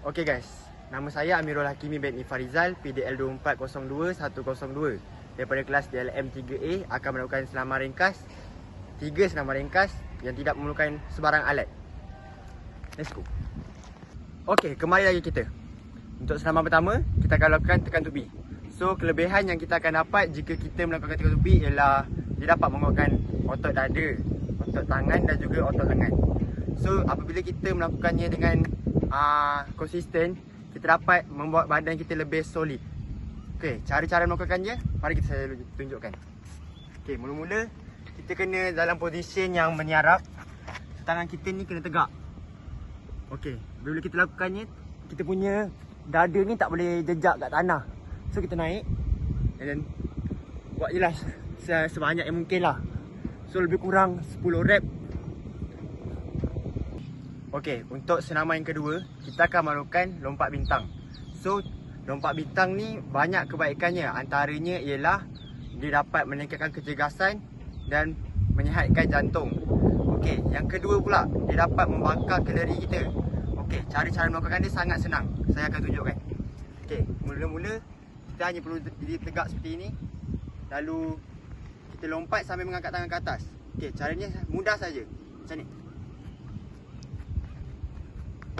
Okay guys, nama saya Amirul Hakimi bin Ifarizal, PDL 2402102 daripada kelas DLM 3A akan melakukan senaman ringkas tiga senaman ringkas yang tidak memerlukan sebarang alat. Let's go. Okay, kembali lagi kita. Untuk senaman pertama, kita akan lakukan tekan tubi. So, kelebihan yang kita akan dapat jika kita melakukan tekan tubi ialah dia dapat menguatkan otot dada, otot tangan dan juga otot lengan. So, apabila kita melakukannya dengan uh, konsisten, kita dapat membuat badan kita lebih solid. Okey, cara-cara melakukannya, mari kita saya tunjukkan. Okey, mula-mula kita kena dalam posisi yang menyarap. Tangan kita ni kena tegak. Okey, bila kita lakukannya, kita punya dada ni tak boleh jejak kat tanah. So kita naik and then buat je se- sebanyak yang mungkin lah. So lebih kurang 10 rep. Okey, untuk senaman yang kedua, kita akan melakukan lompat bintang. So, lompat bintang ni banyak kebaikannya. Antaranya ialah dia dapat meningkatkan kecergasan dan menyihatkan jantung. Okey, yang kedua pula, dia dapat membakar kalori kita. Okey, cara-cara melakukan dia sangat senang. Saya akan tunjukkan. Okey, mula-mula kita hanya perlu diri tegak seperti ini. Lalu kita lompat sambil mengangkat tangan ke atas. Okey, caranya mudah saja. Macam ni.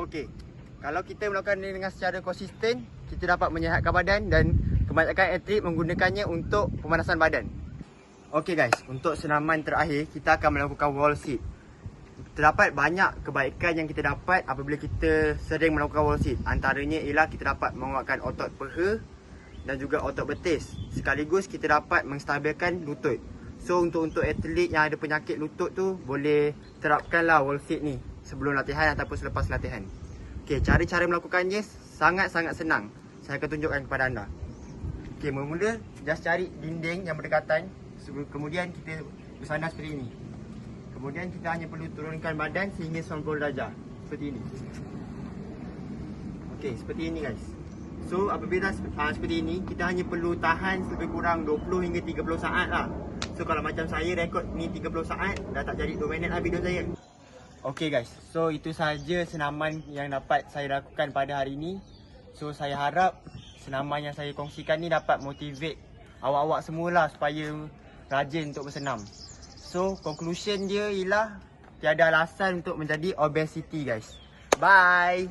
Okey. Kalau kita melakukan ini dengan secara konsisten, kita dapat menyihatkan badan dan kebanyakan atlet menggunakannya untuk pemanasan badan. Okey guys, untuk senaman terakhir, kita akan melakukan wall sit. Terdapat banyak kebaikan yang kita dapat apabila kita sering melakukan wall sit. Antaranya ialah kita dapat menguatkan otot peha dan juga otot betis. Sekaligus kita dapat menstabilkan lutut. So untuk untuk atlet yang ada penyakit lutut tu boleh terapkanlah wall sit ni sebelum latihan ataupun selepas latihan. Okey, cara-cara melakukannya sangat-sangat senang. Saya akan tunjukkan kepada anda. Okey, mula-mula just cari dinding yang berdekatan. Kemudian kita bersandar seperti ini. Kemudian kita hanya perlu turunkan badan sehingga 90 darjah. Seperti ini. Okey, seperti ini guys. So apabila uh, seperti ini, kita hanya perlu tahan lebih kurang 20 hingga 30 saat lah. So kalau macam saya rekod ni 30 saat, dah tak jadi 2 minit lah video saya. Okay guys, so itu saja senaman yang dapat saya lakukan pada hari ini. So saya harap senaman yang saya kongsikan ni dapat motivate awak-awak semualah supaya rajin untuk bersenam. So conclusion dia ialah tiada alasan untuk menjadi obesity guys. Bye.